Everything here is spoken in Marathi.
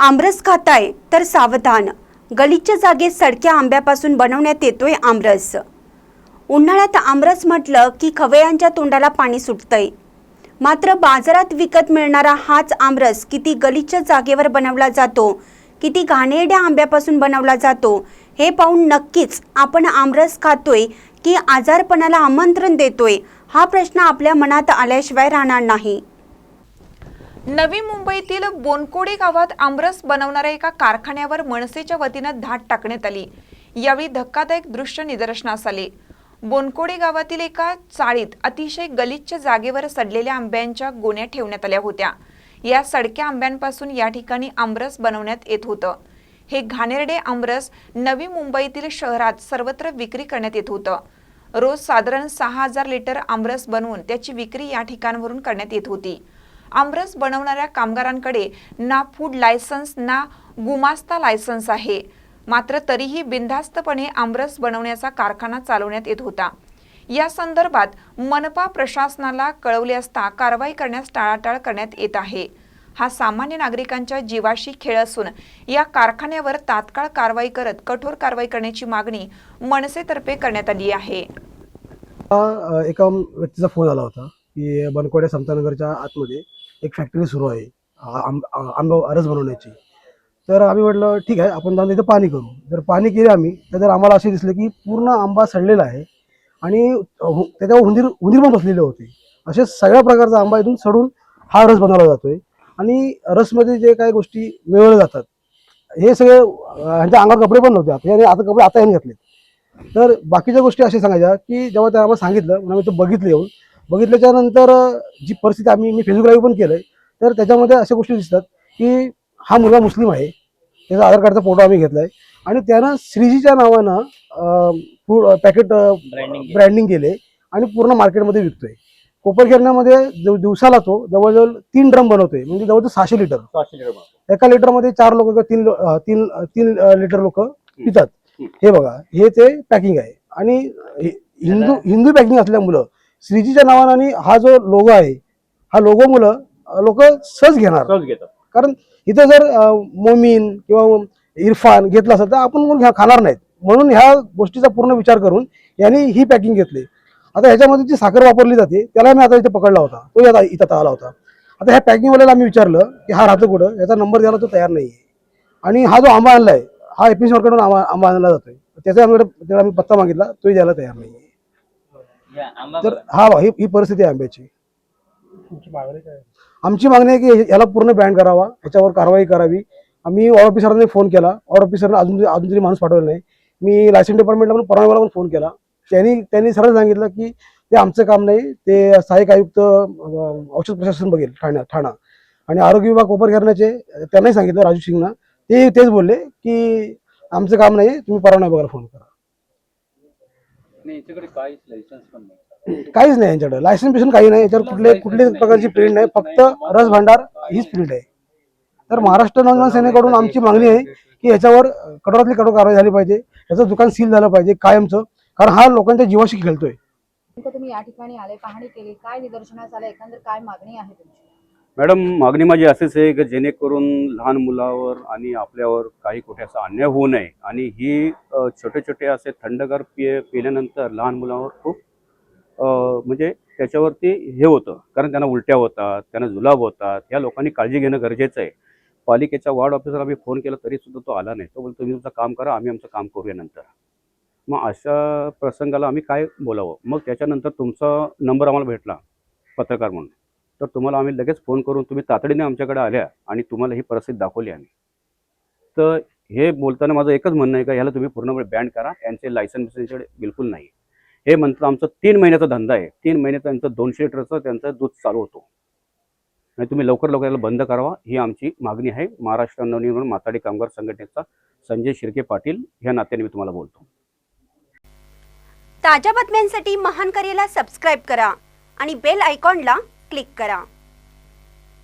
आमरस खाताय तर सावधान. गलीच्या जागेत सडक्या आंब्यापासून बनवण्यात येतोय आमरस. उन्हाळ्यात आमरस म्हटलं की खवयांच्या तोंडाला पाणी सुटतंय. मात्र बाजारात विकत मिळणारा हाच आमरस किती गलिच्छ जागेवर बनवला जातो किती घाणेरड्या आंब्यापासून बनवला जातो हे पाहून नक्कीच आपण आमरस खातोय की आजारपणाला आमंत्रण देतोय हा प्रश्न आपल्या मनात आल्याशिवाय राहणार नाही. नवी मुंबईतील बोनकोडी गावात आमरस बनवणाऱ्या एका कारखान्यावर मनसेच्या वतीनं धाड टाकण्यात आली. यावेळी धक्कादायक दृश्य निदर्शनास आले. बोनकोडी गावातील एका चाळीत अतिशय गलिच्छ जागेवर सडलेल्या आंब्यांच्या गोण्या ठेवण्यात आल्या होत्या. या सडक्या आंब्यांपासून या ठिकाणी आमरस बनवण्यात येत होतं. हे घाणेरडे आमरस नवी मुंबईतील शहरात सर्वत्र विक्री करण्यात येत होतं. रोज साधारण सहा हजार लिटर आमरस बनवून त्याची विक्री या ठिकाणावरून करण्यात येत होती. आमरस बनवणाऱ्या कामगारांकडे ना फूड लायसन्स ना गुमास्ता लायसन्स आहे. मात्र तरीही बिनधास्तपणे आमरस बनवण्याचा कारखाना चालवण्यात येत होता. या संदर्भात मनपा प्रशासनाला कळवले असता कारवाई करण्यास टाळाटाळ करण्यात येत आहे. हा सामान्य नागरिकांच्या जीवाशी खेळ असून या कारखान्यावर तात्काळ कारवाई करत कठोर कारवाई करण्याची मागणी मनसेतर्फे करण्यात आली आहे. एका व्यक्तीचा फोन आला होता की बनकोड्या समतानगरच्या आतमध्ये एक फॅक्टरी सुरू आहे. आंब आंब आंबा रस बनवण्याची. तर आम्ही म्हटलं ठीक आहे आपण जाऊन तिथे पाणी करू. जर पाणी केले आम्ही तर जर आम्हाला असे दिसले की पूर्ण आंबा सडलेला आहे आणि त्याच्यावर उंदीर उंदीर पण बसलेले होते. असे सगळ्या प्रकारचा आंबा इथून सडून हा रस बनवला जातोय. आणि रसमध्ये जे काही गोष्टी मिळवल्या जातात हे सगळे ह्यांच्या अंगावर कपडे पण नव्हते. आता आता कपडे आता यांनी घातले तर बाकीच्या गोष्टी अशा सांगायच्या की जेव्हा त्या आम्हाला सांगितलं म्हणून आम्ही तो बघितलं येऊन बघितल्याच्या नंतर जी परिस्थिती आम्ही मी फेसबुक लाईव्ह पण केलंय तर त्याच्यामध्ये अशा गोष्टी दिसतात की हा मुलगा मुस्लिम आहे. त्याचा आधार कार्डचा फोटो आम्ही घेतलाय. आणि त्यानं श्रीजीच्या नावानं फूड पॅकेट ब्रँडिंग केले आणि पूर्ण मार्केटमध्ये विकतोय. कोपरखेरण्यामध्ये जो दिवसाला तो जवळजवळ तीन ड्रम बनवतोय. म्हणजे जवळजवळ सहाशे लिटर एका लिटरमध्ये चार लोक किंवा तीन तीन तीन लिटर लोक पितात. हे बघा हे ते पॅकिंग आहे. आणि हिंदू हिंदू पॅकिंग असल्यामुळं श्रीजीच्या नावानं आणि हा जो लोगो आहे हा लोगो मुलं लोक सहज घेणार. सहज घेतात. कारण इथं जर मोमीन किंवा इरफान घेतला असेल तर आपण कोण खाणार नाहीत. म्हणून ह्या गोष्टीचा पूर्ण विचार करून यांनी ही पॅकिंग घेतली. आता ह्याच्यामध्ये जी साखर वापरली जाते त्याला मी आता इथे पकडला होता. तो आता इथं आला होता. आता ह्या पॅकिंगवाल्याला आम्ही विचारलं की हा राहतो कुठं? याचा नंबर द्यायला तो तयार नाही आहे आणि हा जो आंबा आणलाय हा एपीसी मार्केटून आंबा आंबा आणला जातोय. त्याचा आम्ही आम्ही पत्ता मागितला तोही द्यायला तयार नाही आहे तर हा बघा, ही ही परिस्थिती आहे आंब्याची. आमची मागणी आहे की याला पूर्ण बॅन करावा याच्यावर कारवाई करावी. आम्ही ऑर्ड ऑफिसरांनी फोन केला. ऑर्ड ऑफिसरने अजून अजून तरी माणूस पाठवला नाही. मी लायसन डिपार्टमेंटला पण परवानगीला पण फोन केला. त्यांनी त्यांनी सरळ सांगितलं की ते आमचं काम नाही. ते सहाय्यक आयुक्त औषध प्रशासन बघेल ठाण्या ठाणा. आणि आरोग्य विभाग ओपर करण्याचे त्यांनाही सांगितलं राजू सिंगना. ते तेच बोलले की आमचं काम नाही तुम्ही परवाना बघायला फोन करा. नाही याच्याकडे काहीच लायसन्स पण नाही. काहीच नाही यांच्याकडे. लायसन बिसन काही नाही. याच्यावर कुठले कुठल्याच प्रकारची प्रिंट नाही. फक्त रस भांडार हीच प्रिंट आहे. तर महाराष्ट्र नवनिर्माण सेनेकडून आमची मागणी आहे की याच्यावर कठोरातली कठोर कारवाई झाली पाहिजे. याचं दुकान सील झालं पाहिजे कायमचं. कारण हा लोकांच्या जीवाशी खेळतोय. नेमकं तुम्ही या ठिकाणी आले पाहणी केली काय निदर्शनास आलं एकंदर काय मागणी आहे तुमची? मॅडम मागणी माझी असेच आहे की जेणेकरून लहान मुलावर आणि आपल्यावर काही कुठे असा अन्याय होऊ नये आणि ही छोटे छोटे असे थंडगार पिय पिल्यानंतर लहान मुलावर खूप म्हणजे त्याच्यावरती हे होतं. कारण त्यांना उलट्या होतात त्यांना जुलाब होतात. या लोकांनी काळजी घेणं गरजेचं आहे. पालिकेच्या वार्ड ऑफिसर आम्ही फोन केला तरी सुद्धा तो आला नाही. तो बोलतो तुम्ही तुमचं काम करा आम्ही आमचं काम करूया नंतर. मग अशा प्रसंगाला आम्ही काय बोलावं? मग त्याच्यानंतर तुमचा नंबर आम्हाला भेटला पत्रकार म्हणून. तर तुम्हाला आम्ही लगेच फोन करून तुम्ही तातडीने आमच्याकडे आल्या आणि तुम्हाला ही परिस्थिती दाखवली आम्ही. तर हे बोलताना माझं एकच म्हणणं आहे का ह्याला तुम्ही पूर्णपणे बँड करा यांचे लायसन बिलकुल नाही. हे म्हणतात आमचं तीन महिन्याचा धंदा आहे. तीन महिन्यात त्यांचं दोनशे लिटरचं त्यांचं दूध चालू होतो. आणि तुम्ही लवकर लवकर याला बंद करावा ही आमची मागणी आहे. महाराष्ट्र नवनिर्माण माताडी कामगार संघटनेचा संजय शिर्के पाटील ह्या नात्याने मी तुम्हाला बोलतो. ताज्या बातम्यांसाठी महान करेला सबस्क्राईब करा आणि बेल आयकॉनला क्लिक करा.